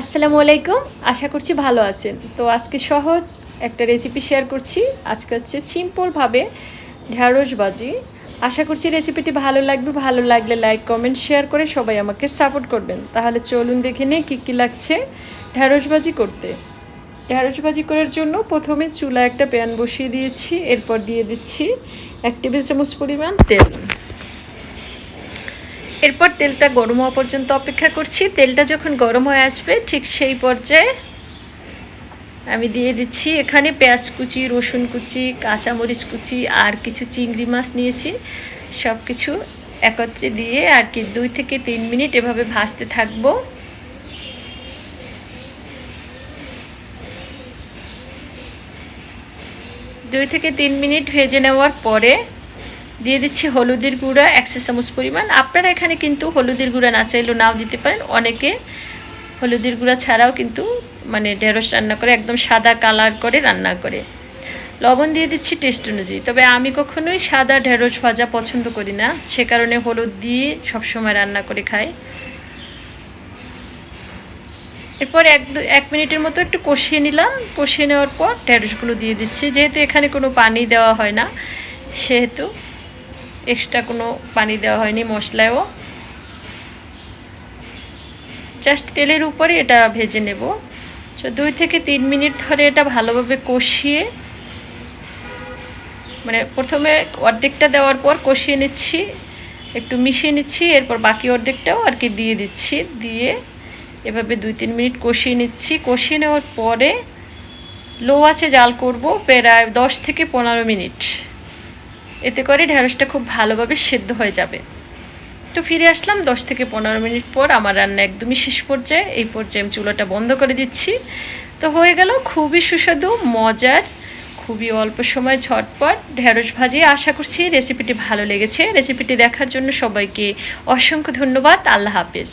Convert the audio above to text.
আসসালামু আলাইকুম, আশা করছি ভালো আছেন। তো আজকে সহজ একটা রেসিপি শেয়ার করছি। আজকে হচ্ছে সিম্পলভাবে ঢ্যাঁড়স ভাজি। আশা করছি রেসিপিটি ভালো লাগবে। ভালো লাগলে লাইক কমেন্ট শেয়ার করে সবাই আমাকে সাপোর্ট করবেন। তাহলে চলুন দেখে নিই কী কী লাগছে ঢ্যাঁড়স ভাজি করতে। ঢ্যাঁড়স ভাজি করার জন্য প্রথমে চুলা একটা প্যান বসিয়ে দিয়েছি। এরপর দিয়ে দিচ্ছি এক টেবিল চামচ পরিমাণ তেল। এরপর তেলটা গরম হওয়া পর্যন্ত অপেক্ষা করছি। তেলটা যখন গরম হয়ে আসবে, ঠিক সেই পর্যায়ে আমি দিয়ে দিচ্ছি এখানে পেঁয়াজ কুচি, রসুন কুচি, কাঁচামরিচ কুচি আর কিছু চিংড়ি মাছ নিয়েছি। সব কিছু একত্রে দিয়ে আর কি দুই থেকে তিন মিনিট এভাবে ভাজতে থাকব। দুই থেকে তিন মিনিট ভেজে নেওয়ার পরে দিয়ে দিচ্ছি হলুদের গুঁড়া একশো চামচ পরিমাণ। আপনারা এখানে কিন্তু হলুদের গুঁড়া না চাইলেও নাও দিতে পারেন। অনেকে হলুদের গুঁড়া ছাড়াও কিন্তু মানে ঢেঁড়স রান্না করে, একদম সাদা কালার করে রান্না করে। লবণ দিয়ে দিচ্ছি টেস্ট অনুযায়ী। তবে আমি কখনোই সাদা ঢেঁড়স ভাজা পছন্দ করি না। সে কারণে হলুদ দিয়ে সবসময় রান্না করে খাই। এরপর এক এক মিনিটের মতো একটু কষিয়ে নিলাম। কষিয়ে নেওয়ার পর ঢেঁড়সগুলো দিয়ে দিচ্ছি। যেহেতু এখানে কোনো পানি দেওয়া হয় না, সেহেতু এক্সট্রা কোনো পানি দেওয়া হয়নি, মশলায়ও। জাস্ট তেলের উপরে এটা ভেজে নেব। তো দুই থেকে তিন মিনিট ধরে এটা ভালোভাবে কষিয়ে মানে প্রথমে অর্ধেকটা দেওয়ার পর কষিয়ে নিচ্ছি, একটু মিশিয়ে নিচ্ছি, এরপর বাকি অর্ধেকটাও আর কি দিয়ে দিচ্ছি, দিয়ে এভাবে দুই তিন মিনিট কষিয়ে নিচ্ছি। কষিয়ে নেওয়ার পরে লো আছে জাল করব প্রায় দশ থেকে পনেরো মিনিট। এতে করে ঢ্যাঁড়সটা খুব ভালোভাবে সেদ্ধ হয়ে যাবে। তো ফিরে আসলাম দশ থেকে পনেরো মিনিট পর আমার রান্না একদমই শেষ পর্যায়ে। এই পর্যায়ে আমি চুলাটা বন্ধ করে দিচ্ছি। তো হয়ে গেল খুবই সুস্বাদু, মজার, খুবই অল্প সময় ঝটপট ঢেঁড়স ভাজি। আশা করছি রেসিপিটি ভালো লেগেছে। রেসিপিটি দেখার জন্য সবাইকে অসংখ্য ধন্যবাদ। আল্লাহ হাফেজ।